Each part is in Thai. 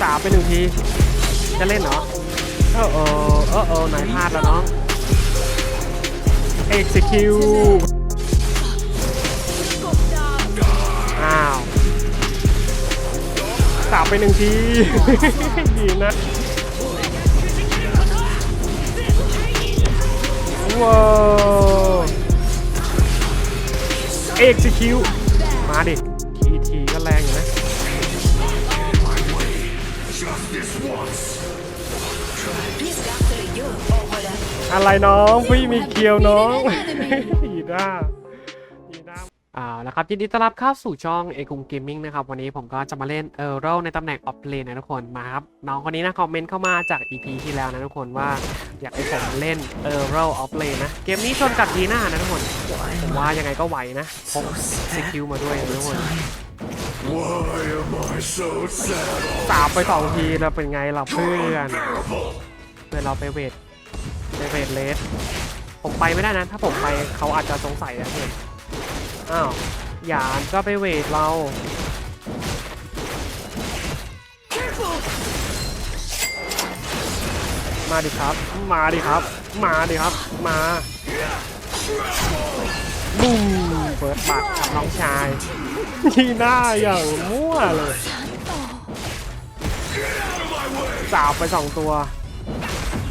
สามไปหนึ่งที จะเล่นเหรอเออเออเออเออไหนพลาดแล้วน้อง execute อ้าวสามไปหนึ่งที ดีนะว้าว execute มาดิ อะไรน้องพี่มีเคียวน้องอีด้าอีด้าอ่าแล้วครับยินดีต้อนรับเข้าสู่ช่องเอกุงเกมมิ่งนะครับ วันนี้ผมก็จะมาเล่นเออร์โรในตำแหน่งออฟเลนนะทุกคนมาครับ น้องคนนี้นะคอมเมนต์เข้ามาจาก EP ที่แล้วนะทุกคนว่าอยากให้ผมเล่นเออร์โรออฟเลนนะ เกมนี้ชนกับดีน่านะทุกคนผมว่ายังไงก็ไหวนะพกสกิลมาด้วยนะทุกคน Why am I so sad? สามไปสองทีแล้วเป็นไงล่ะเพื่อนเพื่อนเราไปเวท ไปเวทเลสผมไปไม่ได้นะ ถ้าผมไปเขาอาจจะสงสัยนะเพื่อนอ้าวหยานก็ไปเวทเรา มาดิครับ มาดิครับ มาดิครับ มาบุ้มเปิดบัตรครับน้องชายที่หน้าอย่างมั่วเลยสาบไปสองตัว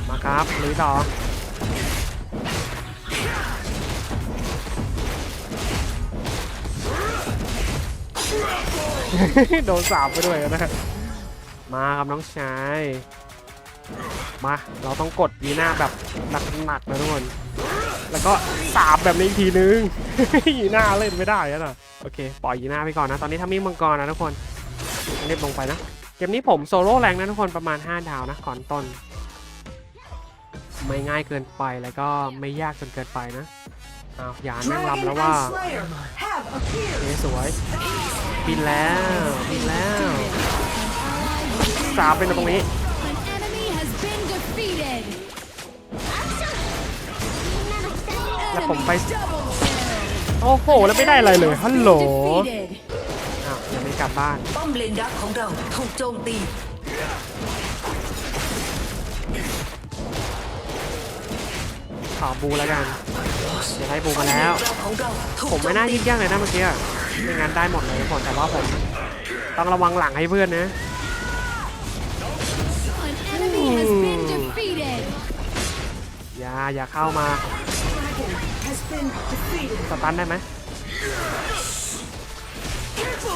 มาครับหรือต่อโดนสาบไปด้วยนะมาครับน้องชายมา เราต้องกดยีหน้าแบบหนักๆนะทุกคนแล้วก็สาบแบบนี้อีกทีนึงยีหน้าเล่นไม่ได้แล้วนะโอเค ปล่อยยีหน้าไปก่อนนะ ตอนนี้ทำมีมังกรนะทุกคนเรียบลงไปนะ เกมนี้ผมโซโล่แรงนะทุกคนประมาณ 5 ดาวนะก่อนต้น ไม่ง่ายเกินไปแล้วก็ไม่ยากจนเกินไปนะอ้าวยานแม่งลำแล้วว่า have appeared. เอ๊ะสวยบินแล้วบินแล้วสามเป็นตรงนี้ An enemy has been defeated. แล้วผมไป Double kill. โอ้โห แล้วไม่ได้อะไรเลยฮัลโหล Defeated. อ้าวยังไม่กลับบ้านป้อมเลนดักของเราถูกโจมตี ขอบูแล้วกันจะได้บูมาแล้วป้อมเลนดักของเราถูกผมไม่น่ายิงย่างเลยนะเมื่อกี้อะไม่งั้นได้หมดเลยผมแต่ว่าผมต้องระวังหลังให้เพื่อนนะ An enemy has been Ooh. defeated. อย่าอย่าเข้ามาสตันได้ไหม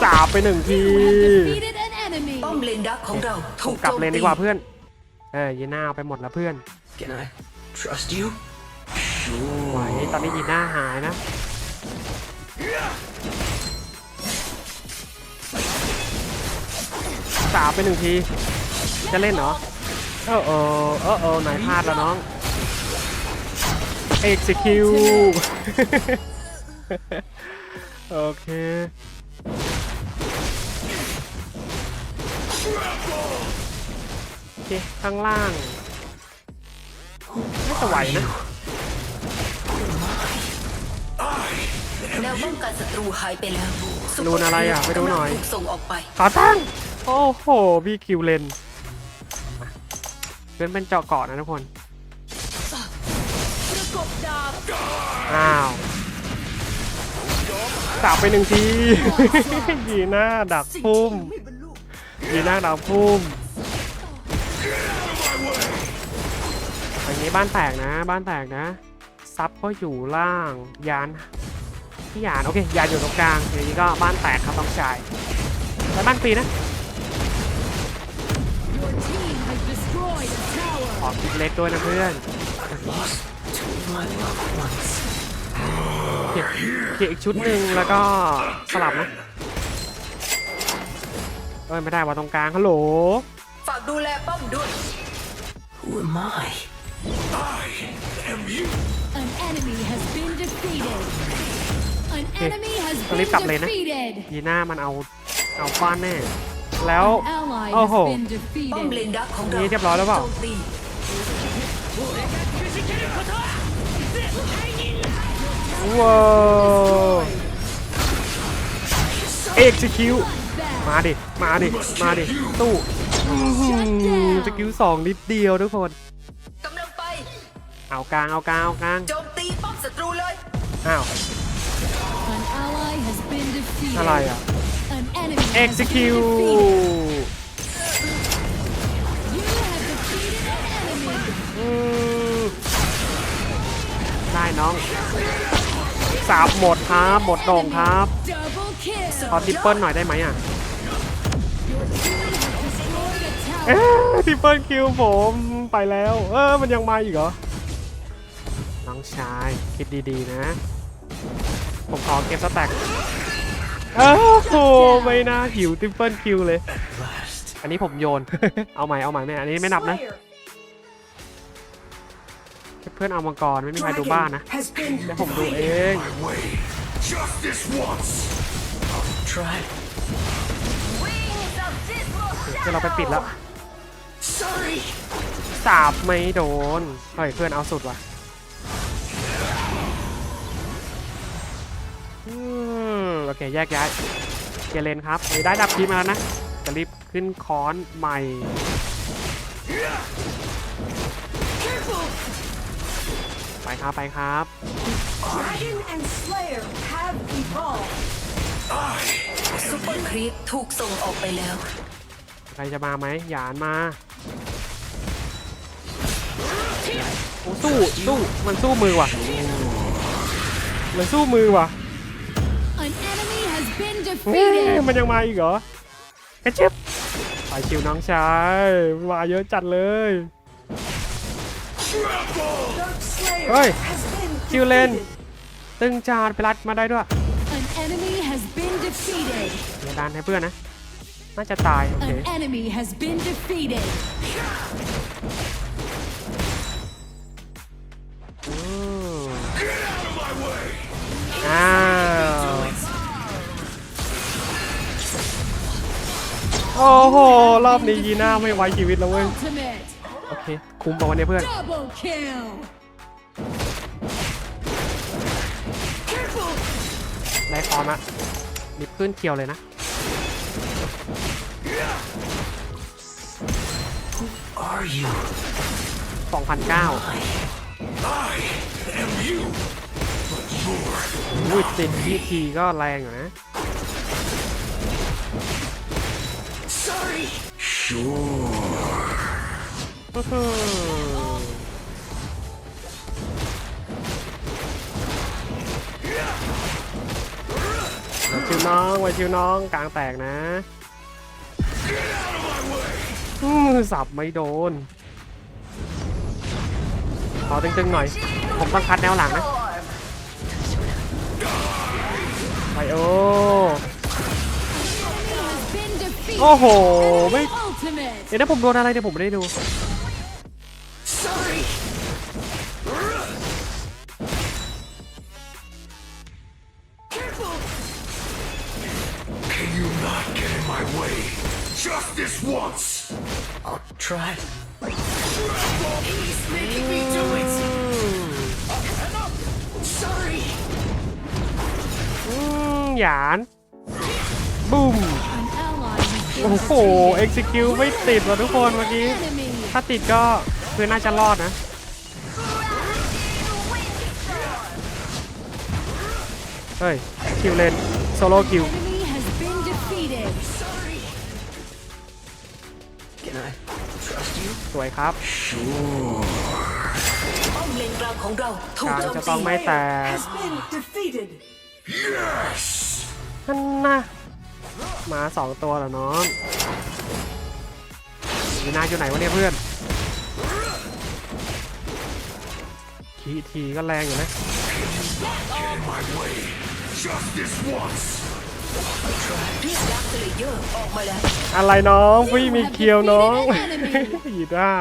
สาบไปหนึ่งที You have defeated an enemy. ป้อมเลนดักของเราผถูมกกลับโจมเลนตีดีกว่าเพื่อน เออยีน่าเอาไปหมดแล้วเพื่อน Can I trust you? ไหวตอนนี้ยีน่าหายนะสาบไปหนึ่งที จะเล่นเหรอเออเออเออเออไหนพลาดแล้วน้อง execute โอเคโอเค ข้างล่างน่าจะไหวนะ แนวป้องกันศัตรูหายไปแล้วรูนอะไรอะไปดูหน่อยถูกส่งออกไปขอตั้ง โอ้โหพี่คิวเลนมาเพื่อนเป็นเจาะเกาะนะทุกคนอ้าวสับไปหนึ่งที ยีหน้าดักพุ่มยีหน้าดักพุ่มอันนี้บ้านแตกนะ บ้านแตกนะ ซับก็อยู่ล่าง ยาน พี่ยานโอเคยานอยู่ตรงกลางอย่างนี้ก็บ้านแตกครับต้องชายแล้วบ้านฟรีนะ Your team has destroyed a tower. ขอคิดเล็กด้วยนะเพื่อน Lost two of my loved ones. เก็บเก็บอีกชุดหนึ่งแล้วก็สลับนะเอ้ยไม่ได้ว่าตรงกลางฮัลโหลฝากดูแลป้อมด้วย Who am I? I am you. An enemy has been defeated. An Okay. enemy has Tôi been lift cặp lên á. defeated. ยีน่ามันเอาเอาฟ้านแน่ แล้ว An ally Oh, has ho. been ป้อมเล defeated. นดักของเรานี่เรียบร้อยแล้วเปล่าโจมตีว้าว execute มาดิ มาดิ มาดิ ตู้ Shut ส down. กิลสองนิดเดียวทุกคนกำลังไปเอากลาง เอากลาง เอากลางโจมตีป้อมศัตรูเลย อ้าว อะไรอะ An enemy has been execute defeated. You have defeated an enemy. อืมได้น้องสาบหมดครับหมดโด่งครับ Double kill. ขอทิปเปิลหน่อยได้ไหมอะ Your team has destroyed a เอ๊ tower. ะทิปเปิลคิวผมไปแล้ว เออมันยังมาอีกเหรอ น้องชายคิดดีๆนะ ผมขอเก็บสแต็กเอ้าโหไม่น่าหิวทิปเปิลคิวเลย Last. อันนี้ผมโยน เอาใหม่เอาใหม่แม่ อันนี้ไม่นับนะ เพื่อนเอามังกรไม่มีใครดูบ้านนะ Has been เดี๋ยวผมดูเอง way. Just this once. tried. เดี๋ยวเราไปปิดแล้ว Sorry. สาบไม่โดน เฮ้ยเพื่อนเอาสุดว่ะอืม โอเคแยกย้ายเกเลนครับเฮ้ยได้ดับทีมาแล้วนะจะรีบขึ้นค้อนใหม่ไปครับไปครับ Dragon and Slayer have evolved. ซุปเปอร์ครีปถูกส่งออกไปแล้ว ใครจะมาไหมหยานมาโอ้สู้สู้มันสู้มือว่ะมันสู้มือว่ะ มันยังมาอีกเหรอกระชิบไปคิวน้องชายมาเยอะจัดเลย Dark Slayer Oi. has been คิวเลน defeated. ตึงจานไปรัดมาได้ด้วย An enemy has been defeated. อย่าดันให้เพื่อนนะ น่าจะตาย โอเค โอ้โห รอบนี้ยีน่าไม่ไว้ชีวิตแล้วเว้ย Ultimate. โอเค คุ้มปะวันนี้เพื่อน Double kill. ได้คอนละรีบขึ้นเคียวเลยนะ Are you 2,009 I am you. อุ้ยติดทีทีก็แรงอยู่นะ ไว้ชิวน้องไว้ชิวน้องกลางแตกนะอื้อสับไม่โดน ขอตึงๆหน่อย ผมต้องคัดแนวหลังนะ ไปโอ Has been defeated. โอ้โหไม่ Ultimate. เดี๋ยวนะผมโดนอะไรเดี๋ยวผมไม่ได้ดู Sorry. Can you not โอ้ been โห execute ไม่ติดว่ะทุกคนเมื่อกี้ enemy. ถ้าติดก็คือน่าจะรอดนะ เฮ้ย คิวเลนโซโล่คิว Enemy has been defeated. Can I trust you? สวยครับป้อมเลนกลางของเราถูกกลางโจมจะตีต้องไม่แตก Has been defeated. Yes. นั่นนะห มาสองตัวเหรอน้องมีนาอยู่ไหนวะเนี่ยเพื่อนคีทีก็แรงอยู่นะอร์ออกมอะไรน้องพี่มีเคียวน้องอีด้า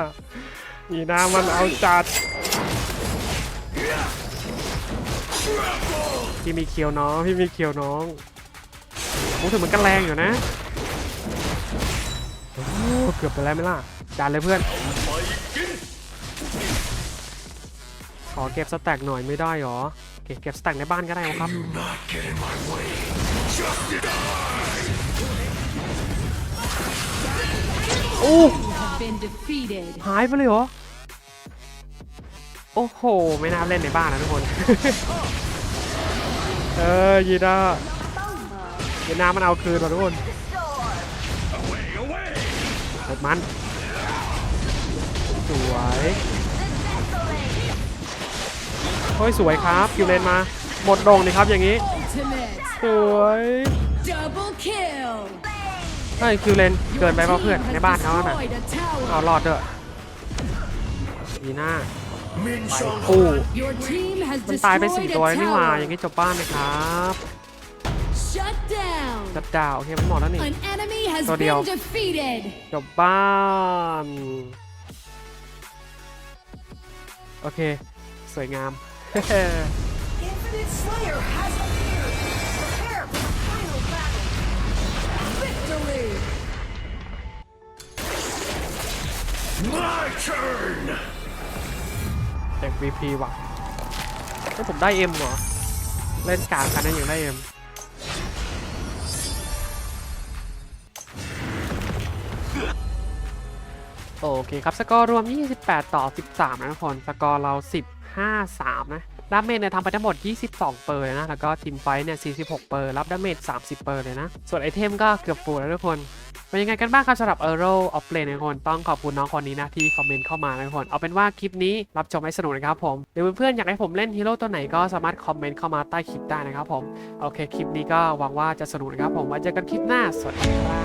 อีด้ามันเอาจัดพี่มีเคียวน้องพี่มีเคียวน้อง โอ้ถึงมันก็แรงอยู่นะโอ้เกือบไปแล้วไหมล่ะจานเลยเพื่อน ขอเก็บสแต็กหน่อยไม่ได้หรอโอเคเก็บสแต็กในบ้านก็ได้ครับ Do not get in my way. Just this. โอ้ have been defeated. หายไปเลยเหรอ โอ้โห ไม่น่าเล่นในบ้านนะทุกคน เออยีน่า ยีน่ามันเอาคืนว่ะทุกคน Away, away! เปิดมัน สวย เฮ้ย สวยครับคิวเลนมา หมดโด่งนี่ครับอย่างนี้ Ultimate สวย double kill. เฮ้ยคิวเลนเกินไปเปล่า Team เพื่อน has ในบ้านเขาน่ะ destroyed a tower. เอารอดเถอะยีน่า Min อู้ Your team has มันตายไป destroyed สี่ a ตัวแล้วนี่หว่าอย่าง tower. นี้จบบ้านนะครับ Shut down. จัดดาวโอเคมันหมดแล้วนี่ An enemy has ตัวเดียว been defeated. จบบ้าน โอเค สวยงาม Infinite Slayer has appeared prepare for the final battle Victory. My turn! เด็ก VP ว่ะเฮ้ยผมได้ M เหรอ เล่นกลางกันนั้นยังได้ M โอเคครับ สกอร์รวม 28 ต่อ 13 นะทุกคน สกอร์เรา15 3 นะดาเมจเนี่ยทำไปทั้งหมด 22 เปอร์เลยนะ แล้วก็ทีมไฟท์เนี่ย 46 เปอร์รับดาเมจ 30 เปอร์เลยนะ ส่วนไอเทมก็เกือบฟูลแล้วทุกคนเป็นยังไงกันบ้างครับสำหรับ e r o of Play นะทุกคนต้องขอบคุณน้องคนนี้นะ ที่คอมเมนต์เข้ามานะทุกคน เอาเป็นว่าคลิปนี้รับชมให้สนุกนะครับผมหรือเพื่อนๆอยากให้ผมเล่นฮีโร่ตัวไหนก็สามารถคอมเมนต์เข้ามาใต้คลิปได้นะครับผม โอเคคลิปนี้ก็หวังว่าจะสนุกนะครับผมไว้เจอกันคลิปหน้าสวัสดีครับ